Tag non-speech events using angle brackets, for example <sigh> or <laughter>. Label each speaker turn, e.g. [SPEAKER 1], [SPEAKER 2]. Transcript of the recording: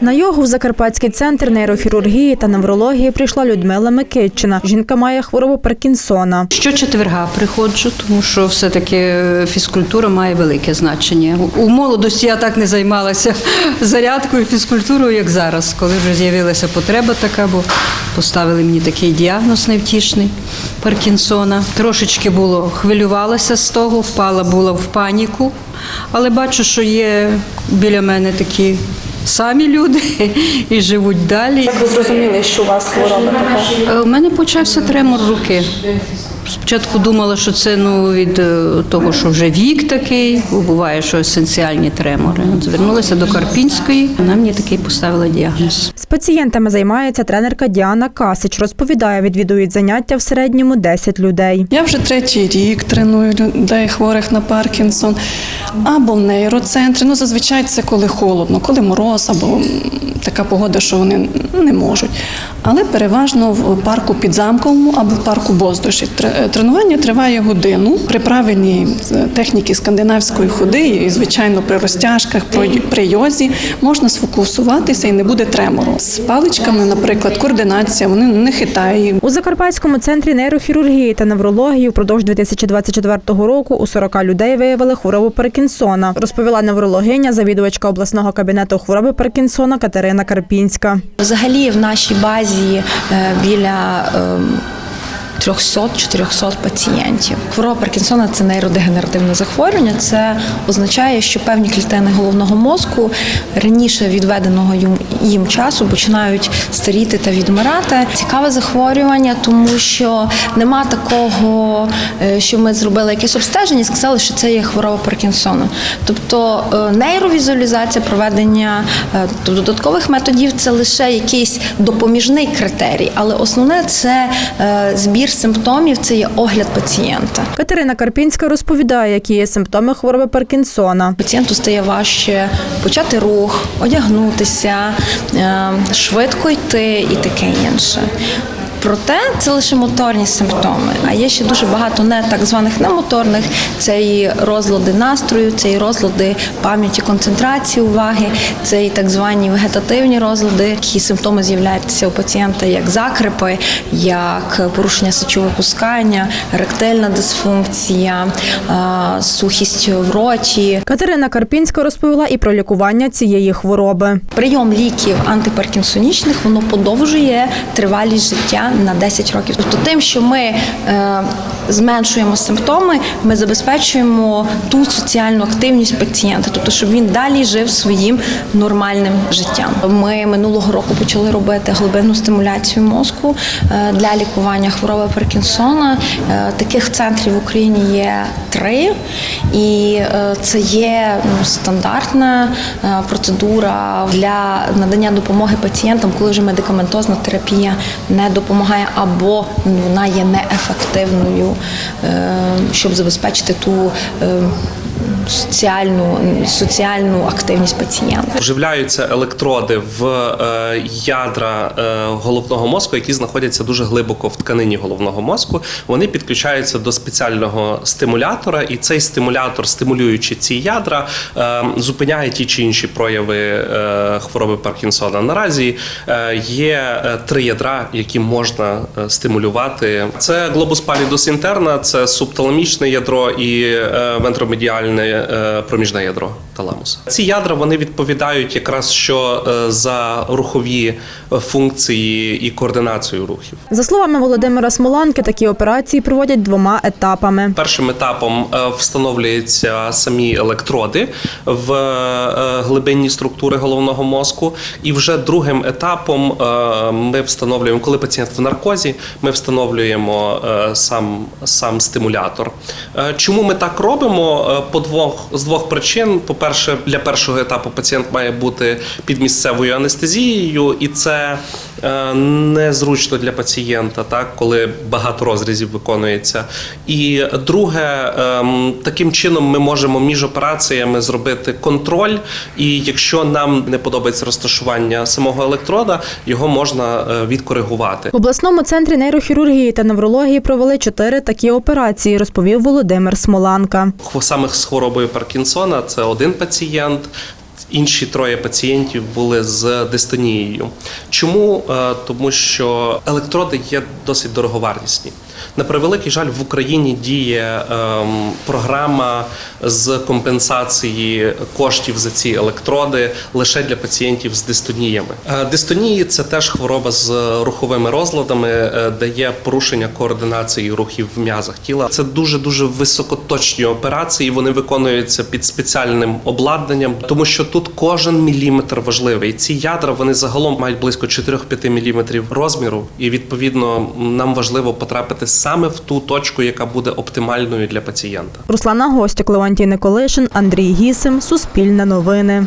[SPEAKER 1] На йогу в Закарпатський центр нейрохірургії та неврології прийшла Людмила Микитчина. Жінка має хворобу Паркінсона.
[SPEAKER 2] Щочетверга приходжу, тому що все-таки фізкультура має велике значення. У молодості я так не займалася <laughs> зарядкою, фізкультурою, як зараз, коли вже з'явилася потреба така, бо поставили мені такий діагноз невтішний Паркінсона. Трошечки було хвилювалася з того, впала була в паніку, але бачу, що є біля мене такі самі люди <laughs> і живуть далі.
[SPEAKER 3] Як ви зрозуміли, що у вас хвороба така?
[SPEAKER 2] Е, У мене почався тремор руки. Спочатку думала, що це ну від е, того, що вже вік такий, бо буває, що есенціальні тремори. Звернулася до Карпінської, вона мені такий поставила діагноз.
[SPEAKER 1] З пацієнтами займається тренерка Діана Касич. Розповідає, відвідують заняття в середньому 10 людей.
[SPEAKER 3] Я вже третій рік треную людей хворих на Паркінсон або в нейроцентрі. Ну, зазвичай це коли холодно, коли мороз, або така погода, що вони не можуть. Але переважно в парку підзамковому або в парку Боздоші. Тре- Тренування триває годину при правильній е, техніці скандинавської ходи і, звичайно, при розтяжках, при- йозі можна сфокусуватися і не буде тремору. З паличками, наприклад, координація, вони не хитають.
[SPEAKER 1] У Закарпатському центрі нейрохірургії та неврології впродовж 2024 року у 40 людей виявили хворобу Паркінсона, розповіла неврологиня, завідувачка обласного кабінету хвороби Паркінсона Катерина Карпінська.
[SPEAKER 4] Взагалі в нашій базі е, біля ем, 300-400 пацієнтів. Хвороба Паркінсона це нейродегенеративне захворювання. Це означає, що певні клітини головного мозку раніше відведеного їм, часу починають старіти та відмирати. Цікаве захворювання, тому що нема такого, е, що ми зробили якесь обстеження і сказали, що це є хвороба Паркінсона. Тобто е, нейровізуалізація, проведення е, додаткових методів це лише якийсь допоміжний критерій, але основне це е, збір симптомів, це є огляд пацієнта.
[SPEAKER 1] Катерина Карпінська розповідає, які є симптоми хвороби Паркінсона.
[SPEAKER 4] Пацієнту стає важче почати рух, одягнутися, е, швидко йти і таке інше. Проте це лише моторні симптоми, а є ще дуже багато не так званих немоторних. Це і розлади настрою, це і розлади пам'яті, концентрації уваги, це і так звані вегетативні розлади. Які симптоми з'являються у пацієнта як закрипи, як порушення сечовипускання, ректильна дисфункція, сухість в роті,
[SPEAKER 1] Катерина Карпінська розповіла і про лікування цієї хвороби.
[SPEAKER 4] Прийом ліків антипаркінсонічних воно подовжує тривалість життя на 10 років. Тобто, тим, що ми е, зменшуємо симптоми, ми забезпечуємо ту соціальну активність пацієнта, тобто, щоб він далі жив своїм нормальним життям. Ми минулого року почали робити глибинну стимуляцію мозку е, для лікування хвороби Паркінсона. Е, таких центрів в Україні є три, і е, це є ну, стандартна процедура для надання допомоги пацієнтам, коли вже медикаментозна терапія не допомагає або вона є неефективною, щоб забезпечити ту е, соціальну, соціальну активність пацієнта.
[SPEAKER 5] Вживляються електроди в е, ядра е, головного мозку, які знаходяться дуже глибоко в тканині головного мозку. Вони підключаються до спеціального стимулятора, і цей стимулятор, стимулюючи ці ядра, е, зупиняє ті чи інші прояви хвороби Паркінсона. Наразі є три ядра, які можна стимулювати. Це глобус палідус інтерна, це субталамічне ядро і вентромедіальне проміжне ядро таламуса. Ці ядра вони відповідають якраз що е, за рухові е, функції і координацію рухів.
[SPEAKER 1] За словами Володимира Смоланки, такі операції проводять двома етапами.
[SPEAKER 5] Першим етапом е, встановлюються самі електроди в глибинні структури головного мозку, і вже другим етапом ми встановлюємо, коли пацієнт в наркозі, ми встановлюємо сам, сам стимулятор. Чому ми так робимо? По двох з двох причин. По-перше, для першого етапу пацієнт має бути під місцевою анестезією, і це незручно для пацієнта, так коли багато розрізів виконується. І друге, ем, таким чином ми можемо між операціями зробити контроль. І якщо нам не подобається розташування самого електрода, його можна е, відкоригувати.
[SPEAKER 1] В обласному центрі нейрохірургії та неврології провели чотири такі операції, розповів Володимир Смоланка.
[SPEAKER 5] Саме з хворобою Паркінсона це один пацієнт. Інші троє пацієнтів були з дистонією. Чому? Е, Тому що електроди є досить дороговартісні. На превеликий жаль, в Україні діє ем, програма з компенсації коштів за ці електроди лише для пацієнтів з дистоніями. Е, Дистонії це теж хвороба з руховими розладами, де є порушення координації рухів в м'язах тіла. Це дуже дуже високоточні операції. Вони виконуються під спеціальним обладнанням, тому що тут кожен міліметр важливий. Ці ядра вони загалом мають близько 4-5 міліметрів розміру, і відповідно нам важливо потрапити саме в ту точку, яка буде оптимальною для пацієнта.
[SPEAKER 1] Руслана Гостюк, Леонтій Николишин, Андрій Гісим, Суспільне новини.